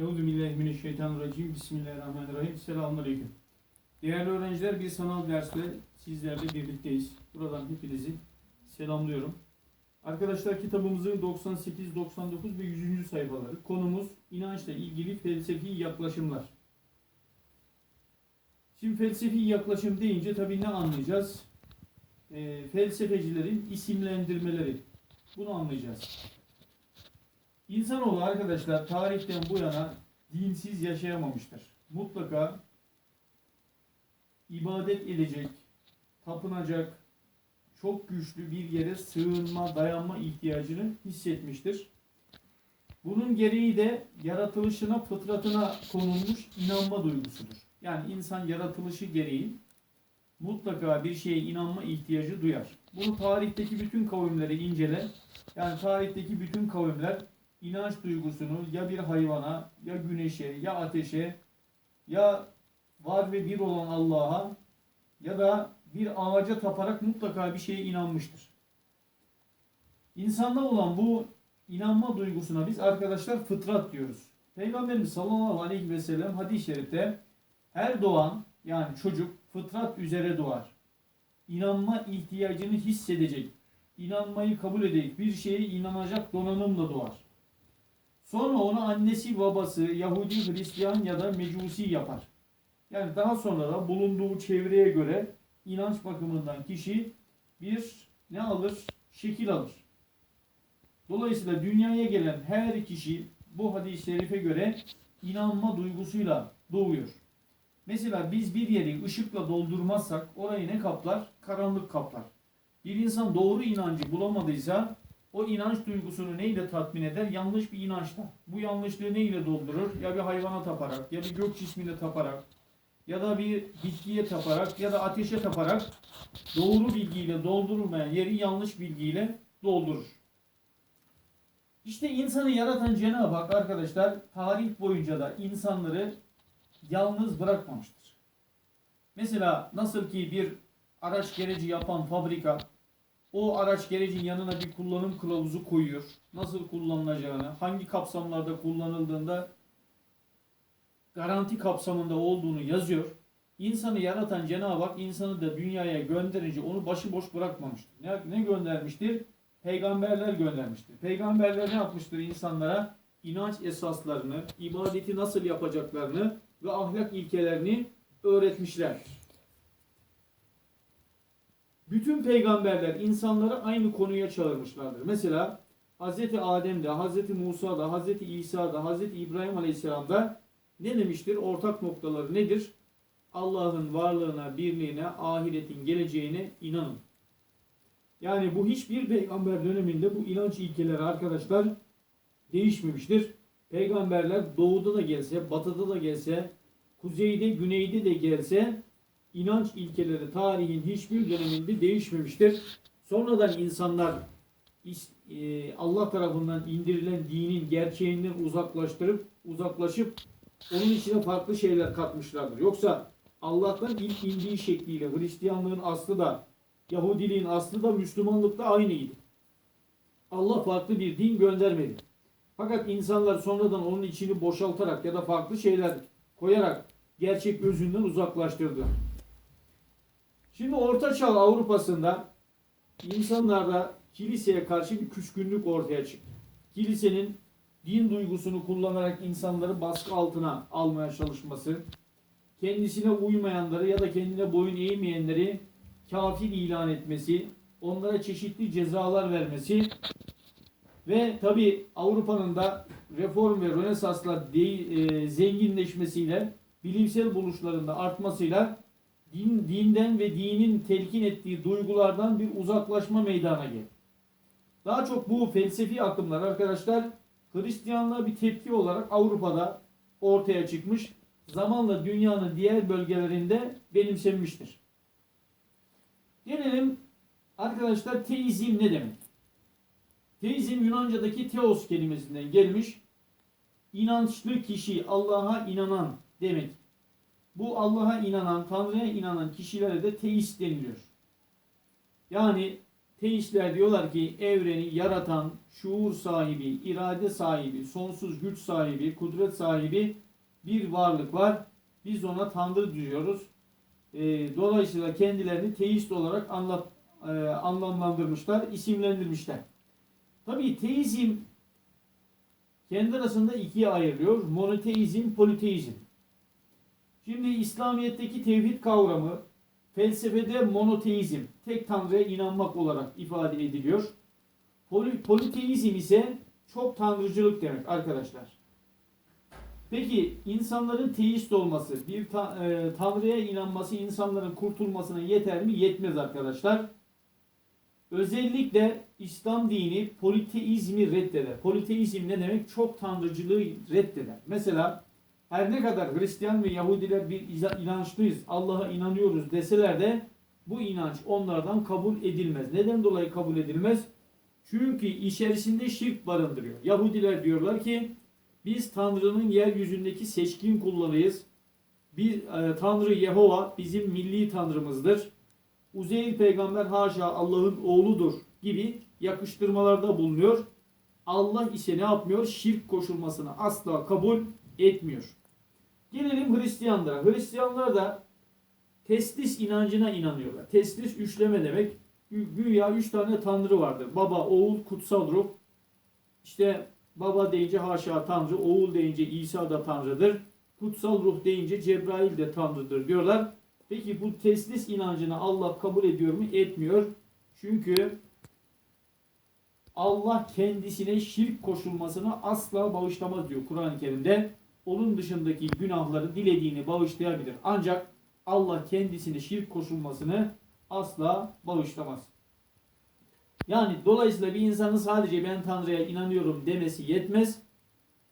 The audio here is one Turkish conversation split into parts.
Euzubillahimineşşeytanirracim. Bismillahirrahmanirrahim. Selamünaleyküm. Değerli öğrenciler bir sanal derste sizlerle birlikteyiz. Buradan hepinizi selamlıyorum. Arkadaşlar kitabımızın 98, 99 ve 100. sayfaları. Konumuz inançla ilgili felsefi yaklaşımlar. Şimdi felsefi yaklaşım deyince tabii ne anlayacağız? Ee, felsefecilerin isimlendirmeleri. Bunu anlayacağız. İnsanoğlu arkadaşlar tarihten bu yana dinsiz yaşayamamıştır. Mutlaka ibadet edecek, tapınacak, çok güçlü bir yere sığınma, dayanma ihtiyacını hissetmiştir. Bunun gereği de yaratılışına, fıtratına konulmuş inanma duygusudur. Yani insan yaratılışı gereği mutlaka bir şeye inanma ihtiyacı duyar. Bunu tarihteki bütün kavimleri incele. Yani tarihteki bütün kavimler inanç duygusunu ya bir hayvana, ya güneşe, ya ateşe, ya var ve bir olan Allah'a ya da bir ağaca taparak mutlaka bir şeye inanmıştır. İnsanda olan bu inanma duygusuna biz arkadaşlar fıtrat diyoruz. Peygamberimiz sallallahu aleyhi ve sellem hadis-i şerifte her doğan yani çocuk fıtrat üzere doğar. İnanma ihtiyacını hissedecek, inanmayı kabul edecek, bir şeye inanacak donanımla doğar. Sonra onu annesi babası Yahudi, Hristiyan ya da Mecusi yapar. Yani daha sonra da bulunduğu çevreye göre inanç bakımından kişi bir ne alır? Şekil alır. Dolayısıyla dünyaya gelen her kişi bu hadis-i şerife göre inanma duygusuyla doğuyor. Mesela biz bir yeri ışıkla doldurmazsak orayı ne kaplar? Karanlık kaplar. Bir insan doğru inancı bulamadıysa o inanç duygusunu neyle tatmin eder? Yanlış bir inançla. Bu yanlışlığı neyle doldurur? Ya bir hayvana taparak, ya bir gök cismine taparak, ya da bir bitkiye taparak, ya da ateşe taparak doğru bilgiyle doldurulmayan yeri yanlış bilgiyle doldurur. İşte insanı yaratan Cenab-ı Hak arkadaşlar tarih boyunca da insanları yalnız bırakmamıştır. Mesela nasıl ki bir araç gereci yapan fabrika o araç gerecin yanına bir kullanım kılavuzu koyuyor. Nasıl kullanılacağını, hangi kapsamlarda kullanıldığında garanti kapsamında olduğunu yazıyor. İnsanı yaratan Cenab-ı Hak insanı da dünyaya gönderince onu başıboş bırakmamıştır. Ne, ne göndermiştir? Peygamberler göndermiştir. Peygamberler ne yapmıştır insanlara? İnanç esaslarını, ibadeti nasıl yapacaklarını ve ahlak ilkelerini öğretmişlerdir. Bütün peygamberler insanları aynı konuya çağırmışlardır. Mesela Hz. Adem'de, Hz. Musa'da, Hz. İsa'da, Hz. İbrahim Aleyhisselam'da ne demiştir? Ortak noktaları nedir? Allah'ın varlığına, birliğine, ahiretin geleceğine inanın. Yani bu hiçbir peygamber döneminde bu inanç ilkeleri arkadaşlar değişmemiştir. Peygamberler doğuda da gelse, batıda da gelse, kuzeyde, güneyde de gelse inanç ilkeleri tarihin hiçbir döneminde değişmemiştir. Sonradan insanlar e, Allah tarafından indirilen dinin gerçeğinden uzaklaştırıp uzaklaşıp onun içine farklı şeyler katmışlardır. Yoksa Allah'tan ilk indiği şekliyle Hristiyanlığın aslı da Yahudiliğin aslı da Müslümanlıkta aynıydı. Allah farklı bir din göndermedi. Fakat insanlar sonradan onun içini boşaltarak ya da farklı şeyler koyarak gerçek özünden uzaklaştırdı. Şimdi Orta Çağ Avrupa'sında insanlarda kiliseye karşı bir küskünlük ortaya çıktı. Kilisenin din duygusunu kullanarak insanları baskı altına almaya çalışması, kendisine uymayanları ya da kendine boyun eğmeyenleri kafir ilan etmesi, onlara çeşitli cezalar vermesi ve tabi Avrupa'nın da reform ve rönesansla e, zenginleşmesiyle bilimsel buluşlarında artmasıyla din, dinden ve dinin telkin ettiği duygulardan bir uzaklaşma meydana geldi. Daha çok bu felsefi akımlar arkadaşlar Hristiyanlığa bir tepki olarak Avrupa'da ortaya çıkmış. Zamanla dünyanın diğer bölgelerinde benimsenmiştir. Gelelim arkadaşlar teizm ne demek? Teizm Yunanca'daki teos kelimesinden gelmiş. İnançlı kişi, Allah'a inanan demek. Bu Allah'a inanan, Tanrı'ya inanan kişilere de teist deniliyor. Yani Teistler diyorlar ki evreni yaratan, şuur sahibi, irade sahibi, sonsuz güç sahibi, kudret sahibi bir varlık var. Biz ona Tanrı diyoruz. E, dolayısıyla kendilerini teist olarak anlat, e, anlamlandırmışlar, isimlendirmişler. Tabii teizm kendi arasında ikiye ayrılıyor. Monoteizm, politeizm. Şimdi İslamiyet'teki tevhid kavramı felsefede monoteizm, tek tanrıya inanmak olarak ifade ediliyor. Poli, politeizm ise çok tanrıcılık demek arkadaşlar. Peki insanların teist olması, bir ta- e, tanrıya inanması insanların kurtulmasına yeter mi? Yetmez arkadaşlar. Özellikle İslam dini politeizmi reddeder. Politeizm ne demek? Çok tanrıcılığı reddeder. Mesela her ne kadar Hristiyan ve Yahudiler bir inançlıyız, Allah'a inanıyoruz deseler de bu inanç onlardan kabul edilmez. Neden dolayı kabul edilmez? Çünkü içerisinde şirk barındırıyor. Yahudiler diyorlar ki biz Tanrı'nın yeryüzündeki seçkin kullarıyız. Bir e, Tanrı Yehova bizim milli tanrımızdır. Uzeyr peygamber haşa Allah'ın oğludur gibi yakıştırmalarda bulunuyor. Allah ise ne yapmıyor? Şirk koşulmasını asla kabul etmiyor. Gelelim Hristiyanlara. Hristiyanlar da teslis inancına inanıyorlar. Teslis üçleme demek. Güya üç tane tanrı vardır. Baba, oğul, kutsal ruh. İşte baba deyince haşa tanrı, oğul deyince İsa da tanrıdır. Kutsal ruh deyince Cebrail de tanrıdır diyorlar. Peki bu teslis inancını Allah kabul ediyor mu? Etmiyor. Çünkü Allah kendisine şirk koşulmasını asla bağışlamaz diyor Kur'an-ı Kerim'de. Onun dışındaki günahları dilediğini bağışlayabilir. Ancak Allah kendisine şirk koşulmasını asla bağışlamaz. Yani dolayısıyla bir insanın sadece ben Tanrı'ya inanıyorum demesi yetmez.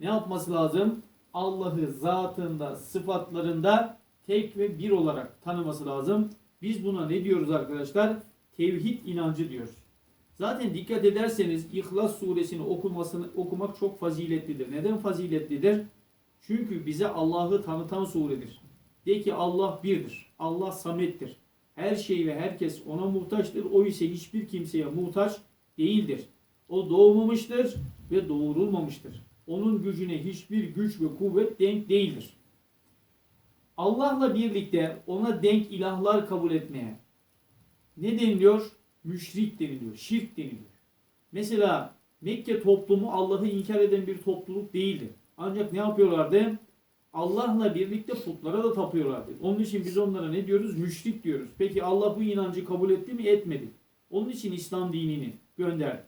Ne yapması lazım? Allah'ı zatında, sıfatlarında tek ve bir olarak tanıması lazım. Biz buna ne diyoruz arkadaşlar? Tevhid inancı diyoruz. Zaten dikkat ederseniz İhlas suresini okumasını okumak çok faziletlidir. Neden faziletlidir? Çünkü bize Allah'ı tanıtan suredir. De ki Allah birdir. Allah samettir. Her şey ve herkes ona muhtaçtır. O ise hiçbir kimseye muhtaç değildir. O doğmamıştır ve doğurulmamıştır. Onun gücüne hiçbir güç ve kuvvet denk değildir. Allah'la birlikte ona denk ilahlar kabul etmeye ne deniliyor? Müşrik deniliyor, şirk deniliyor. Mesela Mekke toplumu Allah'ı inkar eden bir topluluk değildi. Ancak ne yapıyorlardı? Allah'la birlikte putlara da tapıyorlardı. Onun için biz onlara ne diyoruz? Müşrik diyoruz. Peki Allah bu inancı kabul etti mi? Etmedi. Onun için İslam dinini gönderdi.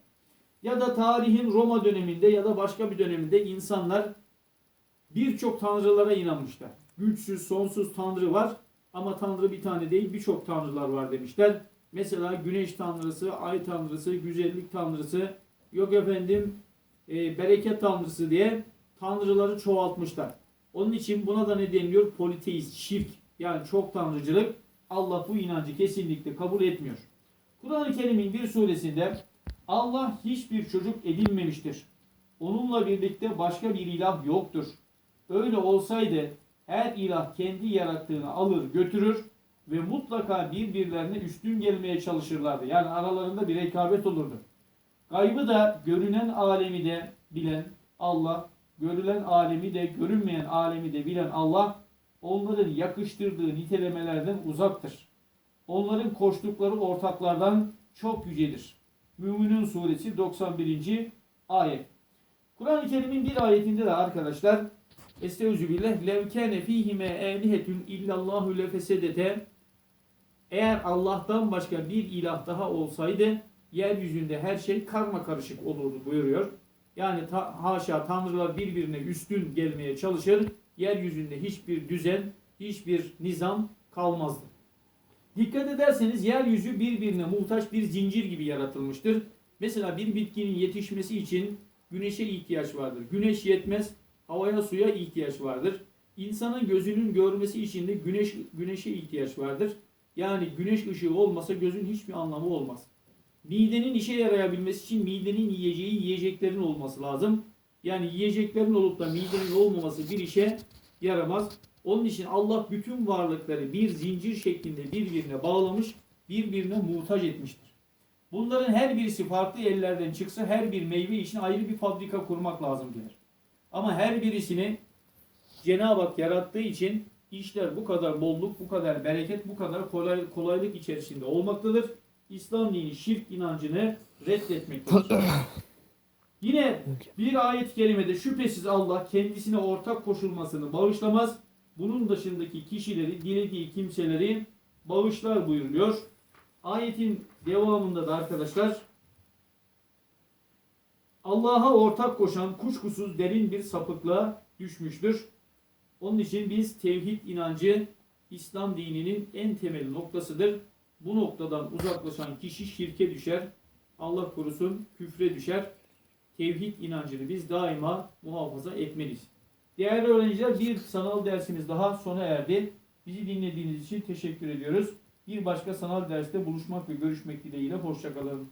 Ya da tarihin Roma döneminde ya da başka bir döneminde insanlar birçok tanrılara inanmışlar. Güçsüz, sonsuz tanrı var ama tanrı bir tane değil birçok tanrılar var demişler. Mesela güneş tanrısı, ay tanrısı, güzellik tanrısı, yok efendim e, bereket tanrısı diye tanrıları çoğaltmışlar. Onun için buna da ne deniliyor? Politeist, şirk yani çok tanrıcılık. Allah bu inancı kesinlikle kabul etmiyor. Kur'an-ı Kerim'in bir suresinde Allah hiçbir çocuk edinmemiştir. Onunla birlikte başka bir ilah yoktur. Öyle olsaydı her ilah kendi yarattığını alır götürür ve mutlaka birbirlerine üstün gelmeye çalışırlardı. Yani aralarında bir rekabet olurdu. Gaybı da görünen alemi de bilen Allah, görülen alemi de görünmeyen alemi de bilen Allah onların yakıştırdığı nitelemelerden uzaktır. Onların koştukları ortaklardan çok yücedir. Müminun suresi 91. ayet. Kur'an-ı Kerim'in bir ayetinde de arkadaşlar Estağfirullah lev kâne fîhime âlihetun illallahu lefesedete eğer Allah'tan başka bir ilah daha olsaydı yeryüzünde her şey karma karışık olurdu buyuruyor. Yani ta, haşa tanrılar birbirine üstün gelmeye çalışır. Yeryüzünde hiçbir düzen, hiçbir nizam kalmazdı. Dikkat ederseniz yeryüzü birbirine muhtaç bir zincir gibi yaratılmıştır. Mesela bir bitkinin yetişmesi için güneşe ihtiyaç vardır. Güneş yetmez, havaya suya ihtiyaç vardır. İnsanın gözünün görmesi için de güneş güneşe ihtiyaç vardır. Yani güneş ışığı olmasa gözün hiçbir anlamı olmaz. Midenin işe yarayabilmesi için midenin yiyeceği yiyeceklerin olması lazım. Yani yiyeceklerin olup da midenin olmaması bir işe yaramaz. Onun için Allah bütün varlıkları bir zincir şeklinde birbirine bağlamış, birbirine muhtaç etmiştir. Bunların her birisi farklı ellerden çıksa her bir meyve için ayrı bir fabrika kurmak lazım gelir. Ama her birisini Cenab-ı Hak yarattığı için işler bu kadar bolluk, bu kadar bereket, bu kadar kolay, kolaylık içerisinde olmaktadır. İslam dini şirk inancını reddetmektedir. Yine bir ayet-i kerimede şüphesiz Allah kendisine ortak koşulmasını bağışlamaz. Bunun dışındaki kişileri, dilediği kimseleri bağışlar buyuruyor. Ayetin devamında da arkadaşlar Allah'a ortak koşan kuşkusuz derin bir sapıklığa düşmüştür. Onun için biz tevhid inancı İslam dininin en temel noktasıdır. Bu noktadan uzaklaşan kişi şirke düşer. Allah korusun küfre düşer. Tevhid inancını biz daima muhafaza etmeliyiz. Değerli öğrenciler bir sanal dersimiz daha sona erdi. Bizi dinlediğiniz için teşekkür ediyoruz. Bir başka sanal derste buluşmak ve görüşmek dileğiyle hoşçakalın.